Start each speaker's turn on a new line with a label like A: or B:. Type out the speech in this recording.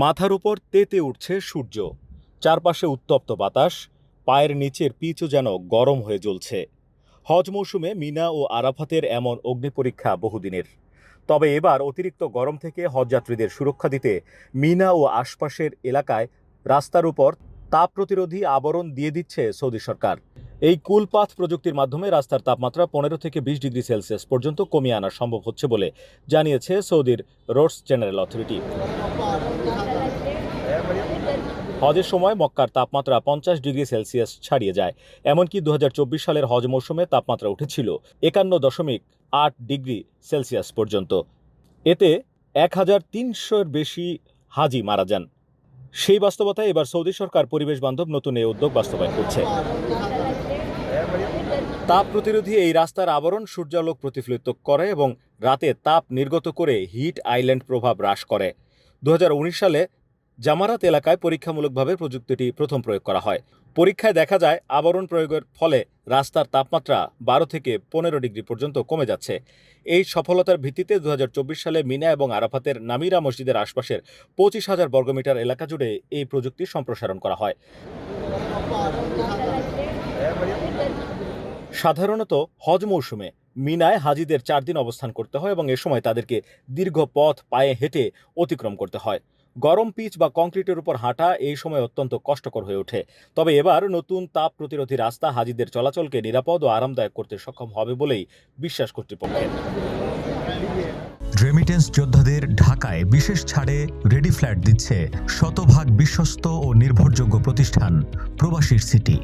A: মাথার উপর তেতে উঠছে সূর্য। চারপাশে উত্তপ্ত বাতাস, পায়ের নিচের পিচও যেন গরম হয়ে জ্বলছে। হজ মৌসুমে মিনা ও আরাফাতের এমন অগ্নিপরীক্ষা বহুদিনের। তবে এবার অতিরিক্ত গরম থেকে হজযাত্রীদের সুরক্ষা দিতে মিনা ও আশপাশের এলাকায় রাস্তার উপর তাপ প্রতিরোধী আবরণ দিয়ে দিচ্ছে সৌদি সরকার। এই কুলপাথ প্রযুক্তির মাধ্যমে রাস্তার তাপমাত্রা পনেরো থেকে বিশ ডিগ্রি সেলসিয়াস পর্যন্ত কমিয়ে আনা সম্ভব হচ্ছে বলে জানিয়েছে সৌদির রোডস জেনারেল অথরিটি। হজের সময় মক্কার তাপমাত্রা পঞ্চাশ ডিগ্রি সেলসিয়াস ছাড়িয়ে যায়, এমনকি দু হাজার চব্বিশ সালের হজ মৌসুমে তাপমাত্রা উঠেছিল একান্ন দশমিক আট ডিগ্রি সেলসিয়াস পর্যন্ত। এতে এক হাজার তিনশোর বেশি হাজি মারা যান। সেই বাস্তবতায় এবার সৌদি সরকার পরিবেশ বান্ধব নতুন এই উদ্যোগ বাস্তবায়ন করছে। তাপ প্রতিরোধী এই রাস্তার আবরণ সূর্যালোক প্রতিফলিত করে এবং রাতে তাপ নির্গত করে হিট আইল্যান্ড প্রভাব হ্রাস করে। দু হাজার উনিশ সালে জামারাত এলাকায় পরীক্ষামূলকভাবে প্রযুক্তিটি প্রথম প্রয়োগ করা হয়। পরীক্ষায় দেখা যায়, আবরণ প্রয়োগের ফলে রাস্তার তাপমাত্রা বারো থেকে পনেরো ডিগ্রি পর্যন্ত কমে যাচ্ছে। এই সফলতার ভিত্তিতে দু হাজার চব্বিশ সালে মিনা এবং আরাফাতের নামিরা মসজিদের আশপাশের পঁচিশ হাজার বর্গমিটার এলাকা জুড়ে এই প্রযুক্তি সম্প্রসারণ করা হয়। সাধারণত হজ মৌসুমে মিনায় হাজিদের চার দিন অবস্থান করতে হয় এবং এ সময় তাদেরকে দীর্ঘ পথ পায়ে হেঁটে অতিক্রম করতে হয়। গরম পিচ বা কংক্রিটের উপর হাঁটা এই সময় অত্যন্ত কষ্টকর হয়ে ওঠে। তবে এবার নতুন তাপ প্রতিরোধী রাস্তা হাজিদের চলাচলকে নিরাপদ ও আরামদায়ক করতে সক্ষম হবে বলেই বিশ্বাস কর্তৃপক্ষের
B: রেমিটেন্স যোদ্ধাদের ঢাকায় বিশেষ ছাড়ে রেডি ফ্ল্যাট দিচ্ছে শতভাগ বিশ্বস্ত ও নির্ভরযোগ্য প্রতিষ্ঠান প্রবাসীর সিটি।